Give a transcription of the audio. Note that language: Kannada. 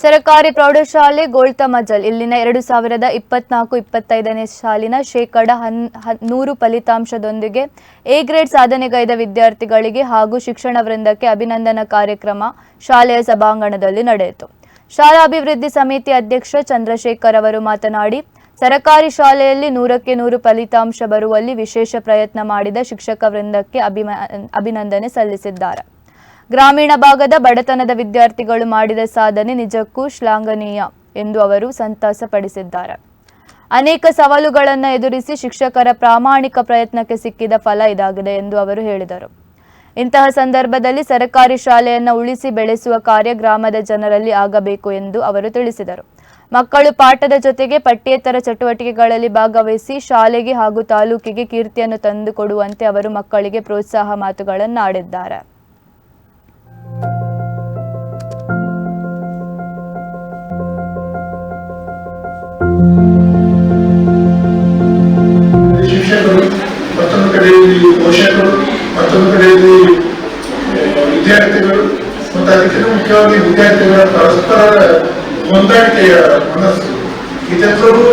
ಸರಕಾರಿ ಪ್ರೌಢಶಾಲೆ ಗೋಳ್ತ ಮಜಲ್ ಇಲ್ಲಿನ ಎರಡು ಸಾವಿರದ ಇಪ್ಪತ್ನಾಲ್ಕು ಇಪ್ಪತ್ತೈದನೇ ಸಾಲಿನ ಶೇಕಡ ಹನ್- ನೂರು ಫಲಿತಾಂಶದೊಂದಿಗೆ ಎ ಗ್ರೇಡ್ ಸಾಧನೆಗೈದ ವಿದ್ಯಾರ್ಥಿಗಳಿಗೆ ಹಾಗೂ ಶಿಕ್ಷಣ ವೃಂದಕ್ಕೆ ಅಭಿನಂದನಾ ಕಾರ್ಯಕ್ರಮ ಶಾಲೆಯ ಸಭಾಂಗಣದಲ್ಲಿ ನಡೆಯಿತು. ಶಾಲಾ ಅಭಿವೃದ್ಧಿ ಸಮಿತಿ ಅಧ್ಯಕ್ಷ ಚಂದ್ರಶೇಖರ್ ಅವರು ಮಾತನಾಡಿ, ಸರಕಾರಿ ಶಾಲೆಯಲ್ಲಿ ನೂರಕ್ಕೆ ನೂರು ಫಲಿತಾಂಶ ಬರುವಲ್ಲಿ ವಿಶೇಷ ಪ್ರಯತ್ನ ಮಾಡಿದ ಶಿಕ್ಷಕ ವೃಂದಕ್ಕೆ ಅಭಿಮ, ಅಭಿನಂದನೆ ಸಲ್ಲಿಸಿದ್ದಾರೆ. ಗ್ರಾಮೀಣ ಭಾಗದ ಬಡತನದ ವಿದ್ಯಾರ್ಥಿಗಳು ಮಾಡಿದ ಸಾಧನೆ ನಿಜಕ್ಕೂ ಶ್ಲಾಘನೀಯ ಎಂದು ಅವರು ಸಂತಸ ಪಡಿಸಿದ್ದಾರೆ ಅನೇಕ ಸವಾಲುಗಳನ್ನು ಎದುರಿಸಿ ಶಿಕ್ಷಕರ ಪ್ರಾಮಾಣಿಕ ಪ್ರಯತ್ನಕ್ಕೆ ಸಿಕ್ಕಿದ ಫಲ ಇದಾಗಿದೆ ಎಂದು ಅವರು ಹೇಳಿದರು. ಇಂತಹ ಸಂದರ್ಭದಲ್ಲಿ ಸರಕಾರಿ ಶಾಲೆಯನ್ನು ಉಳಿಸಿ ಬೆಳೆಸುವ ಕಾರ್ಯ ಗ್ರಾಮದ ಜನರಲ್ಲಿ ಆಗಬೇಕು ಎಂದು ಅವರು ತಿಳಿಸಿದರು. ಮಕ್ಕಳು ಪಾಠದ ಜೊತೆಗೆ ಪಠ್ಯೇತರ ಚಟುವಟಿಕೆಗಳಲ್ಲಿ ಭಾಗವಹಿಸಿ ಶಾಲೆಗೆ ಹಾಗೂ ತಾಲೂಕಿಗೆ ಕೀರ್ತಿಯನ್ನು ತಂದುಕೊಡುವಂತೆ ಅವರು ಮಕ್ಕಳಿಗೆ ಪ್ರೋತ್ಸಾಹ ಮಾತುಗಳನ್ನಾಡಿದ್ದಾರೆ. ವಿದ್ಯಾರ್ಥಿಗಳ ಪರಸ್ಪರ ಹೊಂದಾಣಿಕೆಯ ಮನಸ್ಸು. ಇದೆಲ್ಲವೂ